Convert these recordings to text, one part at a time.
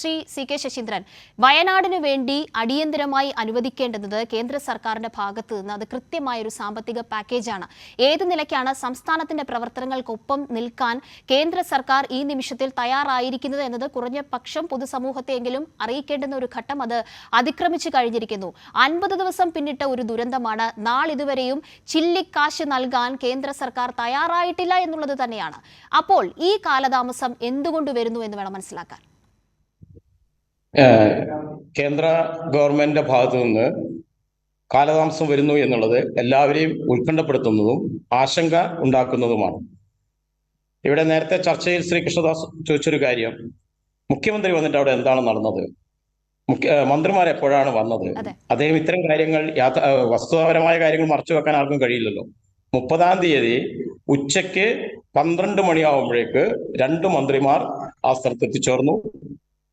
Shri C K Saseendran വയനാടിനു വേണ്ടി അടിയന്തരമായി അനുവദിക്കേണ്ടുന്നത് കേന്ദ്ര സർക്കാരിന്റെ ഭാഗത്ത് നിന്ന് അത് കൃത്യമായ ഒരു സാമ്പത്തിക പാക്കേജാണ്. ഏത് നിലയ്ക്കാണ് സംസ്ഥാനത്തിന്റെ പ്രവർത്തനങ്ങൾക്കൊപ്പം നിൽക്കാൻ കേന്ദ്ര സർക്കാർ ഈ നിമിഷത്തിൽ തയ്യാറായിരിക്കുന്നത് എന്നത് കുറഞ്ഞ പക്ഷം പൊതുസമൂഹത്തെയെങ്കിലും അറിയിക്കേണ്ടുന്ന ഒരു ഘട്ടം അത് അതിക്രമിച്ചു കഴിഞ്ഞിരിക്കുന്നു. അൻപത് ദിവസം പിന്നിട്ട ഒരു ദുരന്തമാണ് നാളിതുവരെയും ചില്ലിക്കാശ് നൽകാൻ കേന്ദ്ര സർക്കാർ തയ്യാറായിട്ടില്ല എന്നുള്ളത് തന്നെയാണ്. അപ്പോൾ ഈ കാലതാമസം എന്തുകൊണ്ട് വരുന്നു എന്ന് വേണം മനസ്സിലാക്കാൻ. കേന്ദ്ര ഗവൺമെന്റിന്റെ ഭാഗത്തു നിന്ന് കാലതാമസം വരുന്നു എന്നുള്ളത് എല്ലാവരെയും ഉത്കണ്ഠപ്പെടുത്തുന്നതും ആശങ്ക ഉണ്ടാക്കുന്നതുമാണ്. ഇവിടെ നേരത്തെ ചർച്ചയിൽ ശ്രീ കൃഷ്ണദാസ് ചോദിച്ചൊരു കാര്യം. മുഖ്യമന്ത്രി വന്നിട്ട് അവിടെ എന്താണ് നടന്നത്? മുഖ്യ മന്ത്രിമാർ എപ്പോഴാണ് വന്നത്. അദ്ദേഹം ഇത്തരം കാര്യങ്ങൾ യാത്ര വസ്തുതാപരമായ കാര്യങ്ങൾ മറച്ചു വെക്കാൻ ആർക്കും കഴിയില്ലല്ലോ. മുപ്പതാം തീയതി ഉച്ചയ്ക്ക് പന്ത്രണ്ട് മണിയാവുമ്പോഴേക്ക് രണ്ട് മന്ത്രിമാർ ആ സ്ഥലത്ത് എത്തിച്ചേർന്നു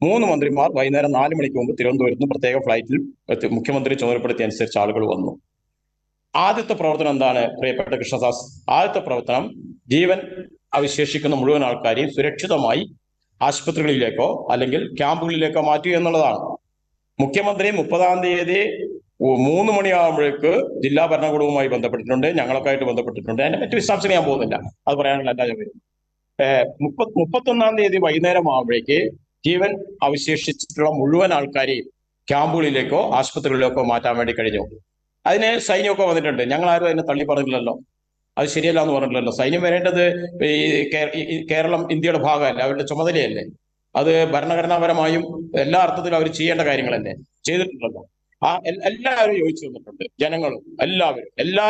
മൂന്ന് മന്ത്രിമാർ വൈകുന്നേരം നാല് മണിക്ക് മുമ്പ് തിരുവനന്തപുരത്ത് പ്രത്യേക ഫ്ലൈറ്റിൽ. മുഖ്യമന്ത്രി ചുമതലപ്പെടുത്തിയ അനുസരിച്ച് ആളുകൾ വന്നു. ആദ്യത്തെ പ്രവർത്തനം എന്താണ്? പ്രിയപ്പെട്ട കൃഷ്ണദാസ് ആദ്യത്തെ പ്രവർത്തനം ജീവൻ അവശേഷിക്കുന്ന മുഴുവൻ ആൾക്കാരെയും സുരക്ഷിതമായി ആശുപത്രികളിലേക്കോ അല്ലെങ്കിൽ ക്യാമ്പുകളിലേക്കോ മാറ്റുക എന്നുള്ളതാണ്. മുഖ്യമന്ത്രി മുപ്പതാം തീയതി മൂന്ന് മണിയാകുമ്പോഴേക്ക് ജില്ലാ ഭരണകൂടവുമായി ബന്ധപ്പെട്ടിട്ടുണ്ട് ഞങ്ങളൊക്കെ ആയിട്ട് ബന്ധപ്പെട്ടിട്ടുണ്ട്. അതിന്റെ മറ്റു വിശദാംശങ്ങൾ ഞാൻ പോകുന്നില്ല. അത് പറയാനുള്ള എല്ലാ ഞാൻ വരും. ഏഹ് മുപ്പത് മുപ്പത്തൊന്നാം തീയതി വൈകുന്നേരം ആകുമ്പോഴേക്ക് ജീവൻ അവശേഷിച്ചിട്ടുള്ള മുഴുവൻ ആൾക്കാരെയും ക്യാമ്പുകളിലേക്കോ ആശുപത്രികളിലേക്കോ മാറ്റാൻ വേണ്ടി കഴിഞ്ഞു. അതിന് സൈന്യമൊക്കെ വന്നിട്ടുണ്ട്. ഞങ്ങൾ ആരും അതിനെ തള്ളി പറഞ്ഞില്ലല്ലോ അത് ശരിയല്ല എന്ന് പറഞ്ഞില്ലല്ലോ സൈന്യം വരേണ്ടത് ഈ കേരളം ഇന്ത്യയുടെ ഭാഗമല്ല? അവരുടെ ചുമതലയല്ലേ? അത് ഭരണഘടനാപരമായും എല്ലാ അർത്ഥത്തിലും അവർ ചെയ്യേണ്ട കാര്യങ്ങളല്ലേ? ചെയ്തിട്ടുണ്ടല്ലോ. ആ എല്ലാവരും യോജിച്ചു വന്നിട്ടുണ്ട്. ജനങ്ങളും എല്ലാവരും എല്ലാ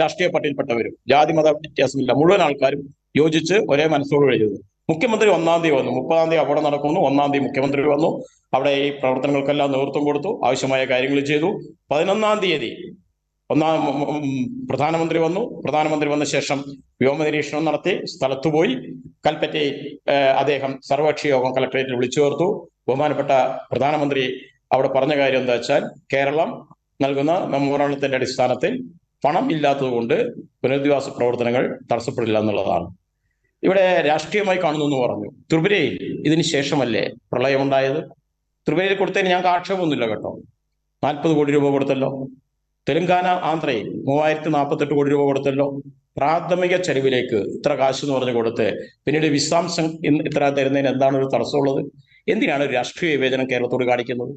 രാഷ്ട്രീയ പട്ടിയിൽപ്പെട്ടവരും ജാതി മത വ്യത്യാസമില്ല. മുഴുവൻ ആൾക്കാരും യോജിച്ച് ഒരേ മനസ്സോട് ചെയ്തു മുഖ്യമന്ത്രി ഒന്നാം തീയതി വന്നു. മുപ്പതാം തീയതി അവിടെ നടക്കുന്നു ഒന്നാം തീയതി മുഖ്യമന്ത്രി വന്നു. അവിടെ ഈ പ്രവർത്തനങ്ങൾക്കെല്ലാം നേതൃത്വം കൊടുത്തു. ആവശ്യമായ കാര്യങ്ങൾ ചെയ്തു. പതിനൊന്നാം തീയതി ഒന്നാം പ്രധാനമന്ത്രി വന്നു. പ്രധാനമന്ത്രി വന്ന ശേഷം വ്യോമ നിരീക്ഷണം നടത്തി. സ്ഥലത്ത് പോയി. കൽപ്പറ്റയിൽ അദ്ദേഹം സർവകക്ഷി യോഗം കലക്ടറേറ്റിൽ വിളിച്ചു ചേർത്തു. ബഹുമാനപ്പെട്ട പ്രധാനമന്ത്രി അവിടെ പറഞ്ഞ കാര്യം എന്താ വെച്ചാൽ കേരളം നൽകുന്ന മെമ്മോറാണ്ടത്തിന്റെ അടിസ്ഥാനത്തിൽ പണം ഇല്ലാത്തത് കൊണ്ട് പുനരധിവാസ പ്രവർത്തനങ്ങൾ തടസ്സപ്പെടില്ല എന്നുള്ളതാണ്. ഇവിടെ രാഷ്ട്രീയമായി കാണുന്നു എന്ന് പറഞ്ഞു. ത്രിപുരയിൽ ഇതിന് ശേഷമല്ലേ പ്രളയമുണ്ടായത് ത്രിപുരയിൽ കൊടുത്തതിന് ഞങ്ങൾക്ക് ആക്ഷേപമൊന്നുമില്ല കേട്ടോ. നാൽപ്പത് കോടി രൂപ കൊടുത്തല്ലോ. തെലങ്കാന ആന്ധ്രയിൽ മൂവായിരത്തി നാൽപ്പത്തെട്ട് കോടി രൂപ കൊടുത്തല്ലോ. പ്രാഥമിക ചെലവിലേക്ക് ഇത്ര കാശ് എന്ന് പറഞ്ഞ് കൊടുത്ത് പിന്നീട് വിശദാംശം ഇത്ര തരുന്നതിന് എന്താണ് ഒരു തടസ്സമുള്ളത്? എന്തിനാണ് രാഷ്ട്രീയ വിവേചനം കേരളത്തോട് കാണിക്കുന്നത്?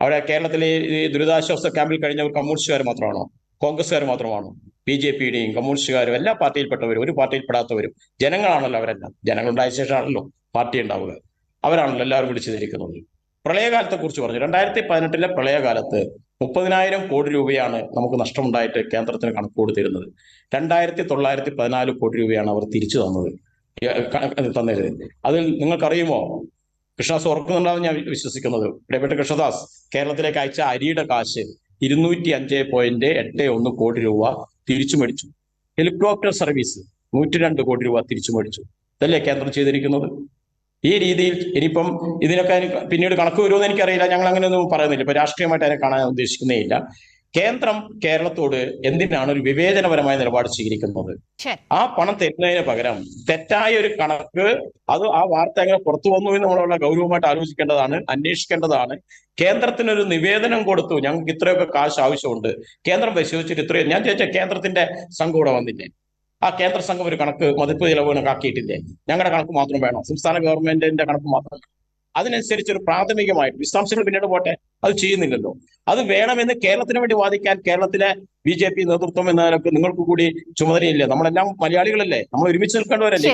അവിടെ കേരളത്തിലെ ഈ ദുരിതാശ്വാസ ക്യാമ്പിൽ കഴിഞ്ഞവർ കമ്മ്യൂണിസ്റ്റുകാർ മാത്രമാണോ? കോൺഗ്രസ്സുകാർ മാത്രമാണോ? ബി ജെ പിയുടെയും കമ്മ്യൂണിസ്റ്റുകാരും എല്ലാ പാർട്ടിയിൽപ്പെട്ടവരും ഒരു പാർട്ടിയിൽപ്പെടാത്തവരും ജനങ്ങളാണല്ലോ അവരെല്ലാം. ജനങ്ങളുണ്ടായ ശേഷമാണല്ലോ പാർട്ടി ഉണ്ടാവുക. അവരാണല്ലോ എല്ലാവരും വിളിച്ചു പ്രളയകാലത്തെ കുറിച്ച് പറഞ്ഞു. രണ്ടായിരത്തി പതിനെട്ടിലെ പ്രളയകാലത്ത് മുപ്പതിനായിരം കോടി രൂപയാണ് നമുക്ക് നഷ്ടമുണ്ടായിട്ട് കേന്ദ്രത്തിന് കണക്ക് കൊടുത്തിരുന്നത്. രണ്ടായിരത്തി തൊള്ളായിരത്തി പതിനാല് കോടി രൂപയാണ് അവർ തിരിച്ചു തന്നത്. തന്നത്. അതിൽ നിങ്ങൾക്കറിയുമോ? കൃഷ്ണദാസ് ഓർക്കുന്നുണ്ടാവും ഞാൻ വിശ്വസിക്കുന്നത്. ഇടപെട്ട കൃഷ്ണദാസ് കേരളത്തിലേക്ക് അയച്ച അരിയുടെ കാശ് ഇരുന്നൂറ്റി അഞ്ച് പോയിന്റ് എട്ട് ഒന്ന് കോടി രൂപ തിരിച്ചു മേടിച്ചു. ഹെലികോപ്റ്റർ സർവീസ് നൂറ്റി രണ്ട് കോടി രൂപ തിരിച്ചു മേടിച്ചു. ഇതല്ലേ കേന്ദ്രം ചെയ്തിരിക്കുന്നത്? ഈ രീതിയിൽ ഇനിയിപ്പം ഇതിനൊക്കെ പിന്നീട് കണക്ക് വരുമെന്ന് എനിക്കറിയില്ല. ഞങ്ങൾ അങ്ങനെയൊന്നും പറയുന്നില്ല. ഇപ്പൊ രാഷ്ട്രീയമായിട്ട് അതിനെ കാണാൻ ഉദ്ദേശിക്കുന്നേ ഇല്ല. കേന്ദ്രം കേരളത്തോട് എന്തിനാണ് ഒരു വിവേചനപരമായ നിലപാട് സ്വീകരിക്കുന്നത്? ആ പണം തരുന്നതിന് പകരം തെറ്റായ ഒരു കണക്ക് അത് ആ വാർത്ത എങ്ങനെ പുറത്തു വന്നു എന്ന് നമ്മളുള്ള ഗൗരവമായിട്ട് ആലോചിക്കേണ്ടതാണ് അന്വേഷിക്കേണ്ടതാണ്. കേന്ദ്രത്തിന് ഒരു നിവേദനം കൊടുത്തു ഞങ്ങൾക്ക് ഇത്രയൊക്കെ കാശ് ആവശ്യമുണ്ട്. കേന്ദ്രം പരിശോധിച്ചിട്ട് ഇത്രയും ഞാൻ ചോദിച്ച കേന്ദ്രത്തിന്റെ സംഘം ഇവിടെ വന്നില്ലേ? ആ കേന്ദ്ര സംഘം ഒരു കണക്ക് മതിപ്പ് ചിലവ് കണക്കാക്കിയിട്ടില്ലേ? ഞങ്ങളുടെ കണക്ക് മാത്രം വേണം? സംസ്ഥാന ഗവൺമെന്റിന്റെ കണക്ക് മാത്രം. അതിനനുസരിച്ച് ഒരു പ്രാഥമികമായിട്ട് വിശദാംശങ്ങൾ പിന്നീട് പോട്ടെ. അത് ചെയ്യുന്നില്ലല്ലോ. അത് വേണമെന്ന് കേരളത്തിന് വേണ്ടി വാദിക്കാൻ കേരളത്തിലെ ബി ജെ പി നേതൃത്വം എന്നതിനൊക്കെ നിങ്ങൾക്ക് കൂടി ചുമതലയില്ലേ. നമ്മളെല്ലാം മലയാളികളല്ലേ? നമ്മൾ ഒരുമിച്ച് നിൽക്കേണ്ടവരല്ലേ?